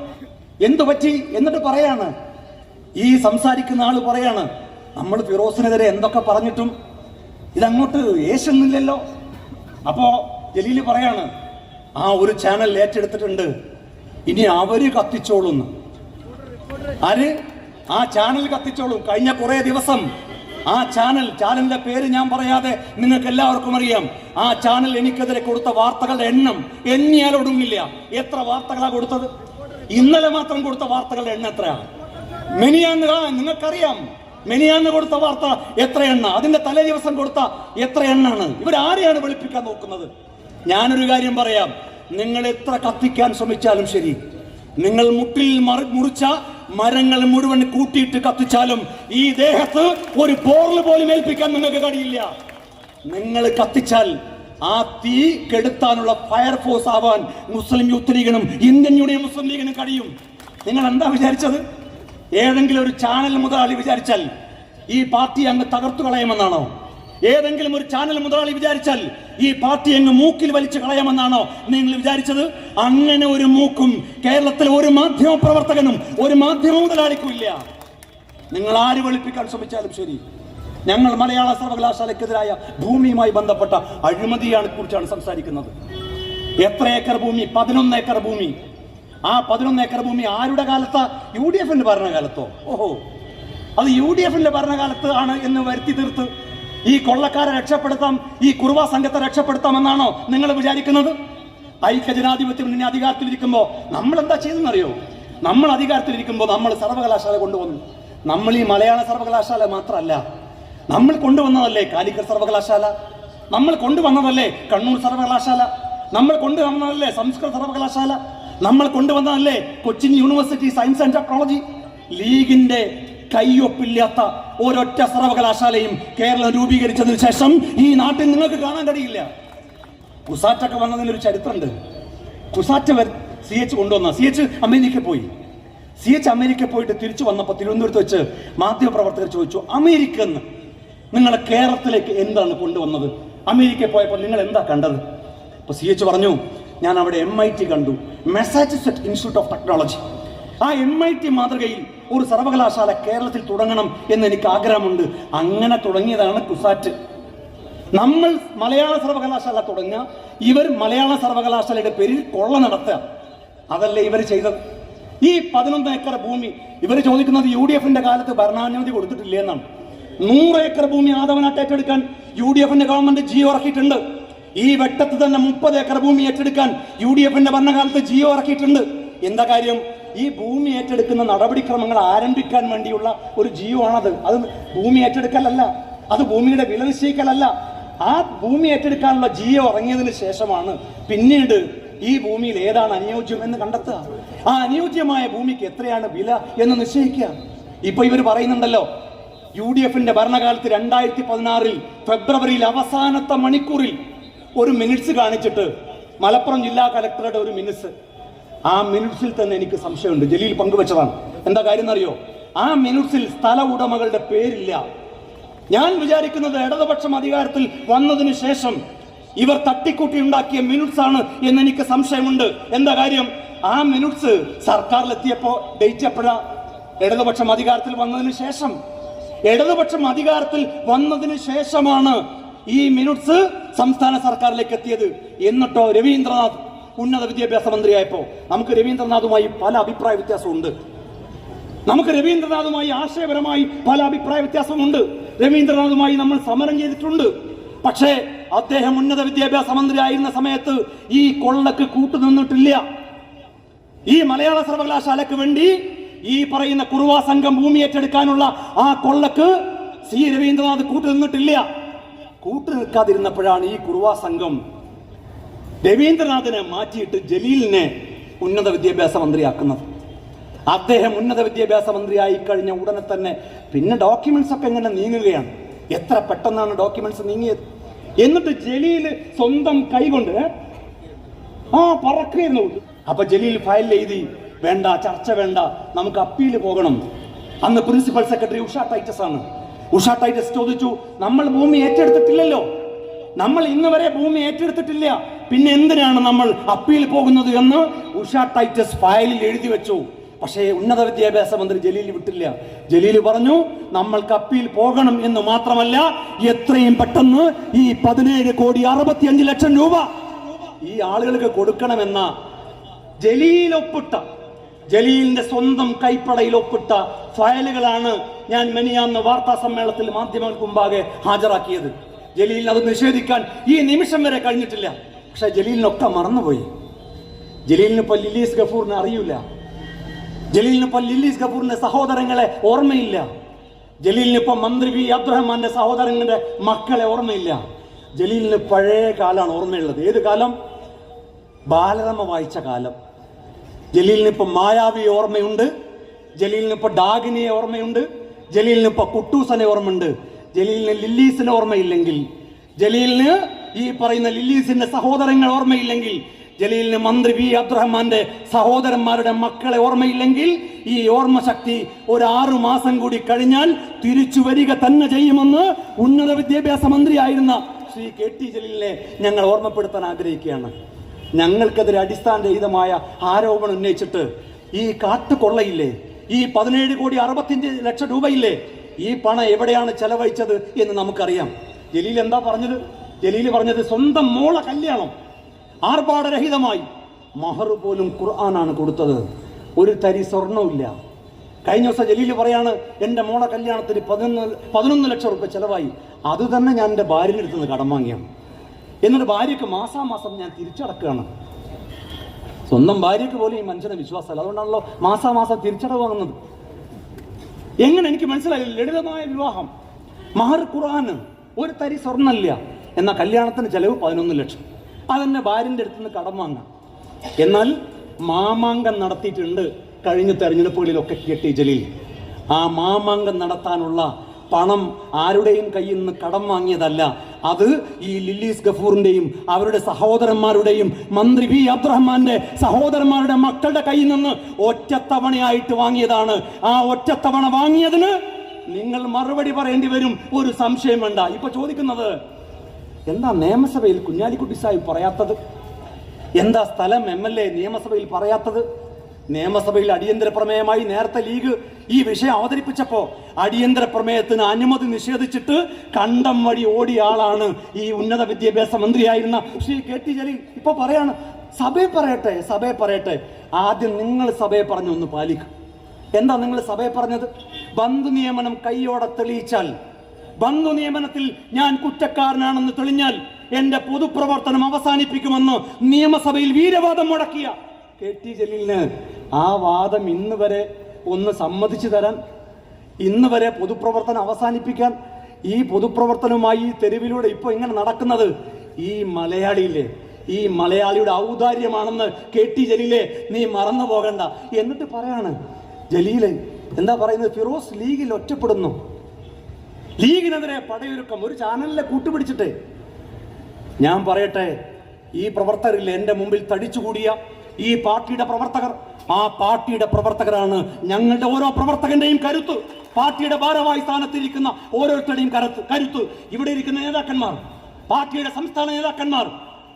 എന്തു പറ്റി എന്നിട്ട് പറയാണ്. ഈ സംസാരിക്കുന്ന ആൾ പറയാണ് നമ്മൾ ഫിറോസിനെതിരെ എന്തൊക്കെ പറഞ്ഞിട്ടും ഇതങ്ങോട്ട് ഏശുന്നില്ലല്ലോ. അപ്പോ ജലീൽ പറയാണ് ആ ഒരു ചാനൽ ഏറ്റെടുത്തിട്ടുണ്ട്. ഇനി അവർ കത്തിച്ചോളുന്ന് ആര്? ആ ചാനൽ കത്തിച്ചോളും. കഴിഞ്ഞ കുറേ ദിവസം ആ ചാനൽ ചാനലിന്റെ പേര് ഞാൻ പറയാതെ നിങ്ങൾക്ക് എല്ലാവർക്കും അറിയാം. ആ ചാനൽ എനിക്കെതിരെ കൊടുത്ത വാർത്തകളുടെ എണ്ണം എണ്ണിയാൽ ഒടുങ്ങില്ല. എത്ര വാർത്തകളാണ് കൊടുത്തത്? ഇന്നലെ മാത്രം കൊടുത്ത വാർത്തകളുടെ എണ്ണം എത്രയാണ് മെനിയാന്ന് നിങ്ങൾക്കറിയാം. മെനിയാന്ന് കൊടുത്ത വാർത്ത എത്ര എണ്ണ? അതിന്റെ തലേ ദിവസം കൊടുത്ത എത്ര എണ്ണാണ്? ഇവരാരെയാണ് വെളുപ്പിക്കാൻ നോക്കുന്നത്? ഞാനൊരു കാര്യം പറയാം. നിങ്ങൾ എത്ര കത്തിക്കാൻ ശ്രമിച്ചാലും ശരി. നിങ്ങൾ മുട്ടിൽ മറി- മുറിച്ച മരങ്ങൾ മുഴുവൻ കൂട്ടിയിട്ട് കത്തിച്ചാലും ഈ ദേഹത്ത് ഒരു പോർൽ പോലും ഏൽപ്പിക്കാൻ നിങ്ങൾക്ക് കഴിയില്ല. നിങ്ങൾ കത്തിച്ചാൽ ആ തീ കെടുത്താനുള്ള ഫയർഫോഴ്സ് ആവാൻ മുസ്ലിം യൂത്ത് ലീഗിനും ഇന്ത്യൻ യൂണിയൻ മുസ്ലിം ലീഗിനും കഴിയും. നിങ്ങൾ എന്താ വിചാരിച്ചത്? ഏതെങ്കിലും ഒരു ചാനൽ മുതലാളി വിചാരിച്ചാൽ ഈ പാർട്ടി അങ്ങ് തകർത്തു കളയുമെന്നാണോ? ഏതെങ്കിലും ഒരു ചാനൽ മുതലാളി വിചാരിച്ചാൽ ഈ പാർട്ടി അങ്ങ് മൂക്കിൽ വലിച്ചു കളയാമെന്നാണോ നിങ്ങൾ വിചാരിച്ചത്? അങ്ങനെ ഒരു മൂക്കും കേരളത്തിലെ ഒരു മാധ്യമ പ്രവർത്തകനും ഒരു മാധ്യമ മുതലാളിക്കും ഇല്ല. നിങ്ങൾ ആര് വെളുപ്പിക്കാൻ ശ്രമിച്ചാലും ശരി. ഞങ്ങൾ മലയാള സർവകലാശാലയ്ക്കെതിരായ ഭൂമിയുമായി ബന്ധപ്പെട്ട അഴിമതിയാണ് കുറിച്ചാണ് സംസാരിക്കുന്നത്. എത്ര ഏക്കർ ഭൂമി? പതിനൊന്ന് ഏക്കർ ഭൂമി. ആ പതിനൊന്ന് ഏക്കർ ഭൂമി ആരുടെ കാലത്താ? യു ഡി എഫിന്റെ ഭരണകാലത്തോ? ഓഹോ. അത് യു ഡി എഫിന്റെ ഭരണകാലത്ത് ആണ് എന്ന് വരുത്തി തീർത്ത് ഈ കൊള്ളക്കാരെ രക്ഷപ്പെടുത്താം ഈ കുറുവ സംഘത്തെ രക്ഷപ്പെടുത്താമെന്നാണോ നിങ്ങൾ വിചാരിക്കുന്നത്? ഐക്യ ജനാധിപത്യം ഇനി അധികാരത്തിലിരിക്കുമ്പോൾ നമ്മൾ എന്താ ചെയ്തെന്നറിയോ നമ്മൾ അധികാരത്തിലിരിക്കുമ്പോൾ നമ്മൾ സർവകലാശാല കൊണ്ടുവന്നു. നമ്മൾ ഈ മലയാള സർവകലാശാല മാത്രമല്ല നമ്മൾ കൊണ്ടുവന്നതല്ലേ കാലിക്കറ്റ് സർവകലാശാല? നമ്മൾ കൊണ്ടുവന്നതല്ലേ കണ്ണൂർ സർവകലാശാല? നമ്മൾ കൊണ്ടുവന്നതല്ലേ സംസ്കൃത സർവകലാശാല? നമ്മൾ കൊണ്ടുവന്നതല്ലേ Cochin university science and technology? ലീഗിന്റെ കയ്യൊപ്പില്ലാത്ത ഒരൊറ്റ സർവകലാശാലയും കേരളം രൂപീകരിച്ചതിന് ശേഷം ഈ നാട്ടിൽ നിങ്ങൾക്ക് കാണാൻ കഴിയില്ല. കുസാറ്റൊക്കെ വന്നതിനൊരു ചരിത്രമുണ്ട്. കുസാറ്റ സി എച്ച് കൊണ്ടുവന്ന. സി എച്ച് അമേരിക്ക പോയി. സി എച്ച് അമേരിക്ക പോയിട്ട് തിരിച്ചു വന്നപ്പോൾ തിരുവനന്തപുരത്ത് വെച്ച് മാധ്യമപ്രവർത്തകർ ചോദിച്ചു അമേരിക്ക എന്ന് നിങ്ങളെ കേരളത്തിലേക്ക് എന്താണ് കൊണ്ടുവന്നത്? അമേരിക്ക പോയപ്പോൾ നിങ്ങൾ എന്താ കണ്ടത്? അപ്പൊ സി എച്ച് പറഞ്ഞു ഞാൻ അവിടെ എം ഐ ടി കണ്ടു. മെസാച്യുസെറ്റ് ഇൻസ്റ്റിറ്റ്യൂട്ട് ഓഫ് ടെക്നോളജി ആ എം ഐ ടി മാതൃകയിൽ ഒരു സർവകലാശാല കേരളത്തിൽ തുടങ്ങണം എന്ന് എനിക്ക് ആഗ്രഹമുണ്ട്. അങ്ങനെ തുടങ്ങിയതാണ് കുസാറ്റ് നമ്മൾ മലയാള സർവകലാശാല തുടങ്ങുക ഇവർ മലയാള സർവകലാശാലയുടെ പേരിൽ കൊള്ള നടത്തുക. അതല്ലേ ഇവർ ചെയ്തത്? ഈ പതിനൊന്ന് ഏക്കർ ഭൂമി ഇവർ ചോദിക്കുന്നത് യു ഡി എഫിന്റെ കാലത്ത് ഭരണാനുമതി കൊടുത്തിട്ടില്ലേ എന്നാണ്. നൂറ് ഏക്കർ ഭൂമി ആദവനാട്ട് ഏറ്റെടുക്കാൻ യു ഡി എഫിന്റെ ഗവൺമെന്റ് ജിയോ ഇറക്കിയിട്ടുണ്ട് ഈ വെട്ടത്ത് തന്നെ മുപ്പത് ഏക്കർ ഭൂമി ഏറ്റെടുക്കാൻ യു ഡി എഫിന്റെ ഭരണകാലത്ത് ജിയോ ഇറക്കിയിട്ടുണ്ട്. എന്താ കാര്യം? ഈ ഭൂമി ഏറ്റെടുക്കുന്ന നടപടിക്രമങ്ങൾ ആരംഭിക്കാൻ വേണ്ടിയുള്ള ഒരു ജിയോ ആണത്. അത് ഭൂമി ഏറ്റെടുക്കലല്ല അത് ഭൂമിയുടെ വില നിശ്ചയിക്കലല്ല. ആ ഭൂമി ഏറ്റെടുക്കാനുള്ള ജിയോ ഇറങ്ങിയതിന് ശേഷമാണ് പിന്നീട് ഈ ഭൂമിയിൽ ഏതാണ് അനുയോജ്യം എന്ന് കണ്ടെത്തുക. ആ അനുയോജ്യമായ ഭൂമിക്ക് എത്രയാണ് വില എന്ന് നിശ്ചയിക്കുക. ഇപ്പൊ ഇവർ പറയുന്നുണ്ടല്ലോ യു ഡി എഫിന്റെ ഭരണകാലത്ത് രണ്ടായിരത്തി പതിനാറിൽ ഫെബ്രുവരിയിൽ അവസാനത്തെ മണിക്കൂറിൽ ഒരു മിനിറ്റ്സ് കാണിച്ചിട്ട് മലപ്പുറം ജില്ലാ കലക്ടറുടെ ഒരു മിനിറ്റ്സ് ആ മിനിറ്റ്സിൽ തന്നെ എനിക്ക് സംശയമുണ്ട്. ജലീൽ പങ്കുവച്ചതാണ്. എന്താ കാര്യം എന്നറിയോ? ആ മിനിറ്റ്സിൽ സ്ഥല ഉടമകളുടെ പേരില്ല. ഞാൻ വിചാരിക്കുന്നത് ഇടതുപക്ഷം അധികാരത്തിൽ വന്നതിന് ശേഷം ഇവർ തട്ടിക്കൂട്ടി ഉണ്ടാക്കിയ മിനിറ്റ്സ് ആണ് എന്ന് എനിക്ക് സംശയമുണ്ട്. എന്താ കാര്യം? ആ മിനിറ്റ്സ് സർക്കാരിലെത്തിയപ്പോ ഡേറ്റ് എപ്പോഴാ? ഇടതുപക്ഷം അധികാരത്തിൽ വന്നതിന് ശേഷം. ഇടതുപക്ഷം അധികാരത്തിൽ വന്നതിന് ശേഷമാണ് ഈ മിനിറ്റ്സ് സംസ്ഥാന സർക്കാരിലേക്ക് എത്തിയത്. എന്നിട്ടോ രവീന്ദ്രനാഥ് ഉന്നത വിദ്യാഭ്യാസ മന്ത്രിയായപ്പോ നമുക്ക് രവീന്ദ്രനാഥുമായി പല അഭിപ്രായ വ്യത്യാസമുണ്ട്. നമുക്ക് രവീന്ദ്രനാഥുമായി ആശയപരമായി പല അഭിപ്രായ വ്യത്യാസമുണ്ട്. രവീന്ദ്രനാഥുമായി നമ്മൾ സമരം ചെയ്തിട്ടുണ്ട്. പക്ഷേ അദ്ദേഹം ഉന്നത വിദ്യാഭ്യാസ മന്ത്രി ആയിരുന്ന സമയത്ത് ഈ കൊള്ളക്ക് കൂട്ടുനിന്നിട്ടില്ല. ഈ മലയാള സർവകലാശാലയ്ക്ക് വേണ്ടി ഈ പറയുന്ന കുറുവാ സംഘം ഭൂമി ഏറ്റെടുക്കാനുള്ള ആ കൊള്ളക്ക് സി രവീന്ദ്രനാഥ് കൂട്ടുനിന്നിട്ടില്ല. കൂട്ടു നിൽക്കാതിരുന്നപ്പോഴാണ് ഈ കുറുവാ സംഘം രവീന്ദ്രനാഥിനെ മാറ്റിയിട്ട് ജലീലിനെ ഉന്നത വിദ്യാഭ്യാസ മന്ത്രിയാക്കുന്നത്. അദ്ദേഹം ഉന്നത വിദ്യാഭ്യാസ മന്ത്രിയായി കഴിഞ്ഞ ഉടനെ തന്നെ പിന്നെ ഡോക്യുമെന്റ്സ് ഒക്കെ എങ്ങനെ നീങ്ങുകയാണ്. എത്ര പെട്ടെന്നാണ് ഡോക്യുമെന്റ്സ് നീങ്ങിയത്? എന്നിട്ട് ജലീൽ സ്വന്തം കൈകൊണ്ട് ആ പറക്കുകയായിരുന്നു. അപ്പൊ ജലീൽ ഫയൽ എഴുതി വേണ്ട ചർച്ച വേണ്ട നമുക്ക് അപ്പീൽ പോകണം. അന്ന് പ്രിൻസിപ്പൽ സെക്രട്ടറി ഉഷ ടൈറ്റസ് ആണ് ഉഷ ടൈറ്റസ് ചോദിച്ചു നമ്മൾ ഭൂമി ഏറ്റെടുത്തിട്ടില്ലല്ലോ. നമ്മൾ ഇന്ന് വരെ ഭൂമി ഏറ്റെടുത്തിട്ടില്ല. പിന്നെ എന്തിനാണ് നമ്മൾ അപ്പീൽ പോകുന്നത് എന്ന് ഉഷ ടൈറ്റസ് ഫയലിൽ എഴുതി വെച്ചു. പക്ഷേ ഉന്നത വിദ്യാഭ്യാസ മന്ത്രി ജലീൽ വിട്ടില്ല. ജലീൽ പറഞ്ഞു നമ്മൾക്ക് അപ്പീൽ പോകണം എന്ന് മാത്രമല്ല എത്രയും പെട്ടെന്ന് ഈ പതിനേഴ് കോടി അറുപത്തിയഞ്ച് ലക്ഷം രൂപ ഈ ആളുകൾക്ക് കൊടുക്കണമെന്ന ജലീൽ ഒപ്പിട്ട ജലീലിന്റെ സ്വന്തം കൈപ്പടയിൽ ഒപ്പിട്ട ഫയലുകളാണ് ഞാൻ മെനിയാന്ന് വാർത്താ സമ്മേളനത്തിൽ മാധ്യമങ്ങൾക്ക് മുമ്പാകെ ഹാജരാക്കിയത്. ജലീലിന് അത് നിഷേധിക്കാൻ ഈ നിമിഷം വരെ കഴിഞ്ഞിട്ടില്ല. പക്ഷെ ജലീലിനൊക്കെ മറന്നുപോയി. ജലീലിന് ഇപ്പൊ ലില്ലീസ് ഗഫൂറിനെ അറിയില്ല. ജലീലിന് ഇപ്പൊ ലില്ലീസ് ഗഫൂറിന്റെ സഹോദരങ്ങളെ ഓർമ്മയില്ല. ജലീലിന് ഇപ്പൊ മന്ത്രി വി അബ്ദുറഹ്മാന്റെ സഹോദരങ്ങളുടെ മക്കളെ ഓർമ്മയില്ല. ജലീലിന് പഴയ കാലമാണ് ഓർമ്മയുള്ളത്. ഏത് കാലം? ബാലരമ വായിച്ച കാലം. ജലീലിന് ഇപ്പൊ മായാവി ഓർമ്മയുണ്ട്. ജലീലിന് ഇപ്പൊ ഡാഗിനിയെ ഓർമ്മയുണ്ട്. ജലീലിന് ഇപ്പൊ കുട്ടൂസനെ ഓർമ്മയുണ്ട്. ജലീലിന് ലില്ലീസിനെ ഓർമ്മയില്ലെങ്കിൽ ജലീലിന് ഈ പറയുന്ന ലില്ലീസിന്റെ സഹോദരങ്ങൾ ഓർമ്മയില്ലെങ്കിൽ ജലീലിന് മന്ത്രി വി അബ്ദുറഹ്മാന്റെ സഹോദരന്മാരുടെ മക്കളെ ഓർമ്മയില്ലെങ്കിൽ ഈ ഓർമ്മശക്തി ഒരു ആറു മാസം കൂടി കഴിഞ്ഞാൽ തിരിച്ചു വരിക തന്നെ ചെയ്യുമെന്ന് ഉന്നത വിദ്യാഭ്യാസ മന്ത്രിയായിരുന്ന ശ്രീ കെ ടി ജലീലിനെ ഞങ്ങൾ ഓർമ്മപ്പെടുത്താൻ ആഗ്രഹിക്കുകയാണ്. ഞങ്ങൾക്കെതിരെ അടിസ്ഥാനരഹിതമായ ആരോപണം ഉന്നയിച്ചിട്ട് ഈ കാട്ടുകൊള്ളയില്ലേ? ഈ പതിനേഴ് കോടി അറുപത്തിയഞ്ച് ലക്ഷം രൂപയില്ലേ? ഈ പണം എവിടെയാണ് ചെലവഴിച്ചത് എന്ന് നമുക്കറിയാം. ജലീൽ എന്താ പറഞ്ഞത്? ജലീൽ പറഞ്ഞത് സ്വന്തം മോളെ കല്യാണം ആർഭാടരഹിതമായി. മഹർ പോലും ഖുർആനാണ് കൊടുത്തത്. ഒരു തരി സ്വർണമില്ല കഴിഞ്ഞ ദിവസം ജലീൽ പറയാണ് എന്റെ മോളെ കല്യാണത്തിന് പതിനൊന്ന് പതിനൊന്ന് ലക്ഷം റുപ്യ ചെലവായി. അത് തന്നെ ഞാൻ എന്റെ ഭാര്യയുടെ അടുത്തുനിന്ന് കടം വാങ്ങിയാണ്. എന്നിട്ട് ഭാര്യയ്ക്ക് മാസാമാസം ഞാൻ തിരിച്ചടക്കുകയാണ് സ്വന്തം ഭാര്യയ്ക്ക് പോലും ഈ മനുഷ്യന് വിശ്വാസമല്ല. അതുകൊണ്ടാണല്ലോ മാസാമാസം തിരിച്ചടവ് വാങ്ങുന്നത്. എങ്ങനെ എനിക്ക് മനസ്സിലായി ലളിതമായ വിവാഹം. മഹർ ഖുറാൻ ഒരു തരി സ്വർണല്ല. എന്ന കല്യാണത്തിന് ചെലവ് പതിനൊന്ന് ലക്ഷം. അതെന്നെ ഭാര്യന്റെ അടുത്ത് നിന്ന് കടം വാങ്ങാം. എന്നാൽ മാമാങ്കം നടത്തിയിട്ടുണ്ട് കഴിഞ്ഞ തെരഞ്ഞെടുപ്പുകളിലൊക്കെ കെട്ടി ജലീൽ. ആ മാമാങ്കം നടത്താനുള്ള പണം ആരുടെയും കയ്യിൽ നിന്ന് കടം വാങ്ങിയതല്ല. അത് ഈ ലില്ലീസ് ഗഫൂറിന്റെയും അവരുടെ സഹോദരന്മാരുടെയും മന്ത്രി വി അബ്ദുറഹ്മാന്റെ സഹോദരന്മാരുടെ മക്കളുടെ കയ്യിൽ നിന്ന് ഒറ്റത്തവണയായിട്ട് വാങ്ങിയതാണ്. ആ ഒറ്റത്തവണ വാങ്ങിയതിന് നിങ്ങൾ മറുപടി പറയേണ്ടി വരും. ഒരു സംശയം വേണ്ട. ഇപ്പൊ ചോദിക്കുന്നത് എന്താ നിയമസഭയിൽ കുഞ്ഞാലിക്കുട്ടി സാഹിബ് പറയാത്തത്? എന്താ സ്ഥലം എം എൽ എ നിയമസഭയിൽ പറയാത്തത്? നിയമസഭയിൽ അടിയന്തര പ്രമേയമായി നേരത്തെ ലീഗ് ഈ വിഷയം അവതരിപ്പിച്ചപ്പോ അടിയന്തര പ്രമേയത്തിന് അനുമതി നിഷേധിച്ചിട്ട് കണ്ടം വഴി ഓടിയ ആളാണ് ഈ ഉന്നത വിദ്യാഭ്യാസ മന്ത്രിയായിരുന്ന ശ്രീ കെ ടി ജലീൽ. ഇപ്പൊ പറയാണ് സഭയെ പറയട്ടെ സഭയെ പറയട്ടെ. ആദ്യം നിങ്ങൾ സഭയെ പറഞ്ഞു ഒന്ന് പാലിക്കും. എന്താ നിങ്ങൾ സഭയെ പറഞ്ഞത്? ബന്ധു നിയമനം കൈയോടെ തെളിയിച്ചാൽ ബന്ധു നിയമനത്തിൽ ഞാൻ കുറ്റക്കാരനാണെന്ന് തെളിഞ്ഞാൽ എന്റെ പൊതുപ്രവർത്തനം അവസാനിപ്പിക്കുമെന്ന് നിയമസഭയിൽ വീരവാദം മുടക്കിയ കെ ടി ജലീലിന് ആ വാദം ഇന്ന് വരെ ഒന്ന് സമ്മതിച്ചു തരാൻ ഇന്ന് വരെ പൊതുപ്രവർത്തനം അവസാനിപ്പിക്കാൻ ഈ പൊതുപ്രവർത്തനവുമായി ഈ തെരുവിലൂടെ ഇപ്പോൾ ഇങ്ങനെ നടക്കുന്നത്? ഈ മലയാളിയില്ലേ ഈ മലയാളിയുടെ ഔദാര്യമാണെന്ന് കെ ടി ജലീലെ നീ മറന്നു പോകണ്ട. എന്നിട്ട് പറയാണ് ജലീൽ എന്താ പറയുന്നത്? ഫിറോസ് ലീഗിൽ ഒറ്റപ്പെടുന്നു. ലീഗിനെതിരെ പടയൊരുക്കം ഒരു ചാനലിലെ കൂട്ടുപിടിച്ചിട്ട്. ഞാൻ പറയട്ടെ ഈ പ്രവർത്തകരിൽ എന്റെ മുമ്പിൽ തടിച്ചുകൂടിയ ഈ പാർട്ടിയുടെ പ്രവർത്തകർ ആ പാർട്ടിയുടെ പ്രവർത്തകരാണ് ഞങ്ങളുടെ ഓരോ പ്രവർത്തകന്റെയും കരുത്ത്. പാർട്ടിയുടെ ഭാരവാഹി സ്ഥാനത്തിരിക്കുന്ന ഓരോരുത്തരുടെയും കരുത്ത് കരുത്ത്. ഇവിടെ ഇരിക്കുന്ന നേതാക്കന്മാർ പാർട്ടിയുടെ സംസ്ഥാന നേതാക്കന്മാർ.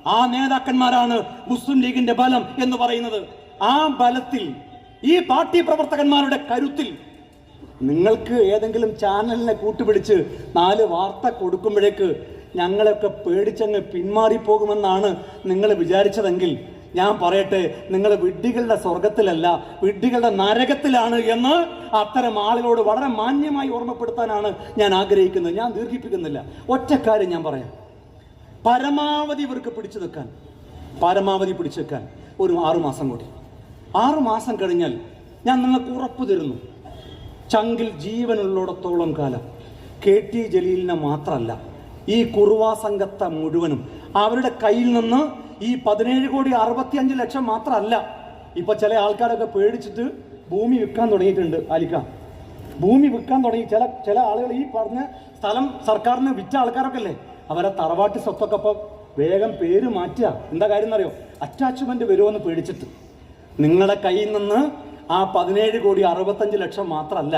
ആ നേതാക്കന്മാരാണ് മുസ്ലിം ലീഗിന്റെ ബലം എന്ന് പറയുന്നത്. ആ ബലത്തിൽ ഈ പാർട്ടി പ്രവർത്തകന്മാരുടെ കരുത്തിൽ നിങ്ങൾക്ക് ഏതെങ്കിലും ചാനലിനെ കൂട്ടുപിടിച്ച് നാല് വാർത്ത കൊടുക്കുമ്പോഴേക്ക് ഞങ്ങളെയൊക്കെ പേടിച്ചങ്ങ് പിന്മാറിപ്പോകുമെന്നാണ് നിങ്ങൾ വിചാരിച്ചതെങ്കിൽ ഞാൻ പറയട്ടെ നിങ്ങൾ വിഡ്ഢികളുടെ സ്വർഗത്തിലല്ല വിഡ്ഢികളുടെ നരകത്തിലാണ് എന്ന് അത്തരം ആളുകളോട് വളരെ മാന്യമായി ഓർമ്മപ്പെടുത്താനാണ് ഞാൻ ആഗ്രഹിക്കുന്നത്. ഞാൻ ദീർഘിപ്പിക്കുന്നില്ല. ഒറ്റക്കാര്യം ഞാൻ പറയാം. പരമാവധി ഇവർക്ക് പിടിച്ചു നിൽക്കാൻ പരമാവധി പിടിച്ചു നിൽക്കാൻ ഒരു ആറുമാസം കൂടി. ആറുമാസം കഴിഞ്ഞാൽ ഞാൻ നിങ്ങൾക്ക് ഉറപ്പ് തരുന്നു. ചങ്കിൽ ജീവനുള്ളിടത്തോളം കാലം കെ ടി ജലീലിനെ മാത്രമല്ല ഈ കുറുവാ സംഘത്തെ മുഴുവനും അവരുടെ കയ്യിൽ നിന്ന് ഈ പതിനേഴ് കോടി അറുപത്തിയഞ്ച് ലക്ഷം മാത്രമല്ല ഇപ്പൊ ചില ആൾക്കാരൊക്കെ പേടിച്ചിട്ട് ഭൂമി വിൽക്കാൻ തുടങ്ങിയിട്ടുണ്ട് ആലിക്ക ഭൂമി വിൽക്കാൻ തുടങ്ങി. ചില ചില ആളുകൾ ഈ പറഞ്ഞ സ്ഥലം സർക്കാരിന് വിറ്റ ആൾക്കാരൊക്കെ അല്ലേ അവരെ തറവാട്ട് സ്വത്തൊക്കെ ഇപ്പൊ വേഗം പേര് മാറ്റുക. എന്താ കാര്യം എന്നറിയോ അറ്റാച്ച്മെന്റ് വരുമെന്ന് പേടിച്ചിട്ട്. നിങ്ങളുടെ കയ്യിൽ നിന്ന് ആ പതിനേഴ് കോടി അറുപത്തഞ്ച് ലക്ഷം മാത്രമല്ല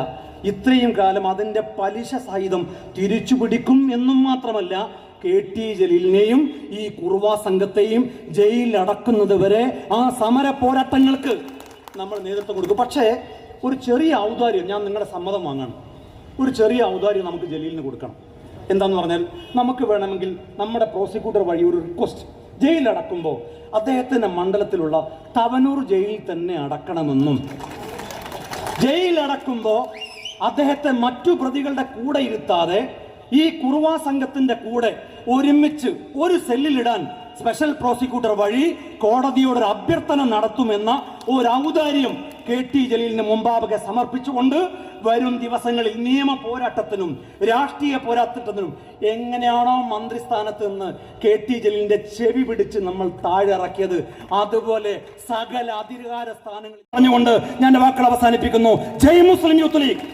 ഇത്രയും കാലം അതിന്റെ പലിശ സഹിതം തിരിച്ചു പിടിക്കും എന്നും മാത്രമല്ല കെ ടി ജലീലിനെയും ഈ കുറുവാ സംഘത്തെയും ജയിലിൽ അടക്കുന്നത് വരെ ആ സമര പോരാട്ടങ്ങൾക്ക് നമ്മൾ നേതൃത്വം കൊടുക്കും. പക്ഷേ ഒരു ചെറിയ ഔദാര്യം ഞാൻ നിങ്ങളുടെ സമ്മതം വാങ്ങണം. ഒരു ചെറിയ ഔദാര്യം നമുക്ക് ജലീലിന് കൊടുക്കണം. എന്താന്ന് പറഞ്ഞാൽ നമുക്ക് വേണമെങ്കിൽ നമ്മുടെ പ്രോസിക്യൂട്ടർ വഴി ഒരു റിക്വസ്റ്റ് ജയിലടക്കുമ്പോൾ അദ്ദേഹത്തിന്റെ മണ്ഡലത്തിലുള്ള തവനൂർ ജയിലിൽ തന്നെ അടക്കണമെന്നും ജയിലടക്കുമ്പോൾ അദ്ദേഹത്തെ മറ്റു പ്രതികളുടെ കൂടെ ഇരുത്താതെ ഈ കുറുവാ സംഘത്തിന്റെ കൂടെ ഒരുമിച്ച് ഒരു സെല്ലിലിടാൻ സ്പെഷ്യൽ പ്രോസിക്യൂട്ടർ വഴി കോടതിയോട് ഒരു അഭ്യർത്ഥന നടത്തുമെന്ന ഒരു ഔദാര്യം കെ ടി ജലീലിന് മുമ്പാകെ സമർപ്പിച്ചുകൊണ്ട് വരും ദിവസങ്ങളിൽ നിയമ പോരാട്ടത്തിനും രാഷ്ട്രീയ പോരാട്ടത്തിനും എങ്ങനെയാണോ മന്ത്രിസ്ഥാനത്ത് നിന്ന് കെ ടി ജലീലിന്റെ ചെവി പിടിച്ച് നമ്മൾ താഴെ ഇറക്കിയത് അതുപോലെ സകല അധികാര സ്ഥാനങ്ങളിൽ പറഞ്ഞുകൊണ്ട് ഞാൻ വാക്കുകൾ അവസാനിപ്പിക്കുന്നു. ജയ് മുസ്ലിം യൂത്ത് ലീഗ്.